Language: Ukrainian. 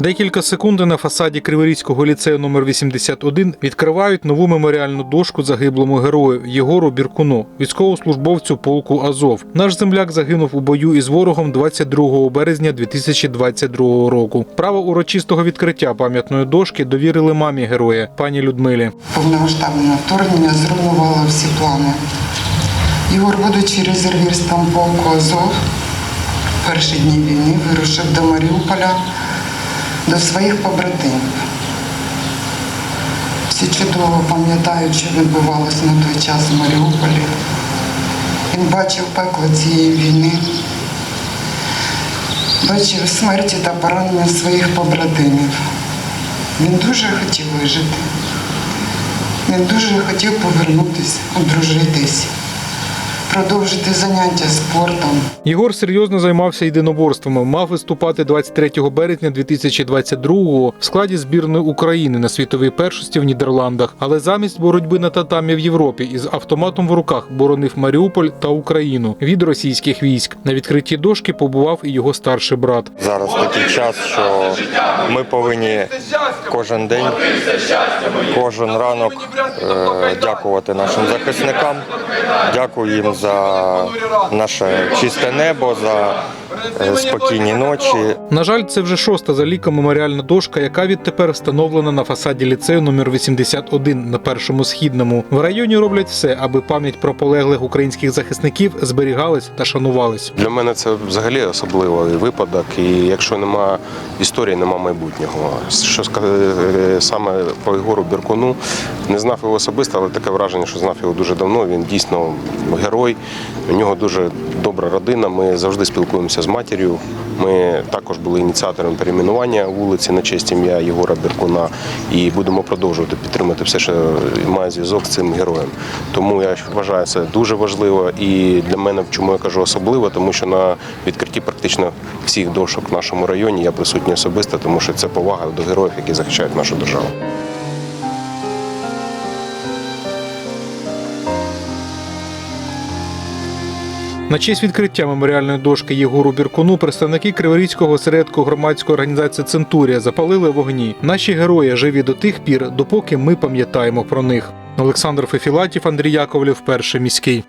Декілька секунд на фасаді Криворізького ліцею номер 81 відкривають нову меморіальну дошку загиблому герою Єгору Біркуну, військовослужбовцю полку Азов. Наш земляк загинув у бою із ворогом 22 березня 2022 року. Право урочистого відкриття пам'ятної дошки довірили мамі героя, пані Людмилі. Повномасштабне вторгнення зруйнувало всі плани. Ігор, будучи резервістом полку Азов, перші дні війни вирушив до Маріуполя до своїх побратимів. Всі чудово пам'ятають, що відбувалося на той час в Маріуполі. Він бачив пекло цієї війни, бачив смерті та поранення своїх побратимів. Він дуже хотів вижити. Він дуже хотів повернутися, одружитись, продовжити заняття спортом. Єгор серйозно займався єдиноборствами. Мав виступати 23 березня 2022-го в складі збірної України на світовій першості в Нідерландах. Але замість боротьби на татамі в Європі із автоматом в руках боронив Маріуполь та Україну від російських військ. На відкритті дошки побував і його старший брат. Зараз такий час, що ми повинні кожен день, кожен ранок е, дякувати нашим захисникам. Дякую їм за наше чисте небо, за е, спокійні ночі. На жаль, це вже шоста за ліком меморіальна дошка, яка відтепер встановлена на фасаді ліцею номер 81 на першому східному. В районі роблять все, аби пам'ять про полеглих українських захисників зберігалась та шанувалась. Для мене це взагалі особливий випадок, і якщо нема історії, нема майбутнього. Що сказати саме про Ігору Біркуну, не знав його особисто, але таке враження, що знав його дуже давно. Він дійсно герой. У нього дуже добра родина. Ми завжди спілкуємося з матір'ю. Ми також були ініціатором перейменування вулиці на честь ім'я Єгора Біркуна і будемо продовжувати підтримати все, що має зв'язок з цим героєм. Тому я вважаю це дуже важливо і для мене, чому я кажу особливо, тому що на відкритті практично всіх дошок в нашому районі я присутній особисто, тому що це повага до героїв, які захищають нашу державу. На честь відкриття меморіальної дошки Єгору Біркуну представники Криворізького осередку громадської організації Центурія запалили вогні. Наші герої живі до тих пір, допоки ми пам'ятаємо про них. Олександр Фефілатів, Андрій Яковлів, перший міський.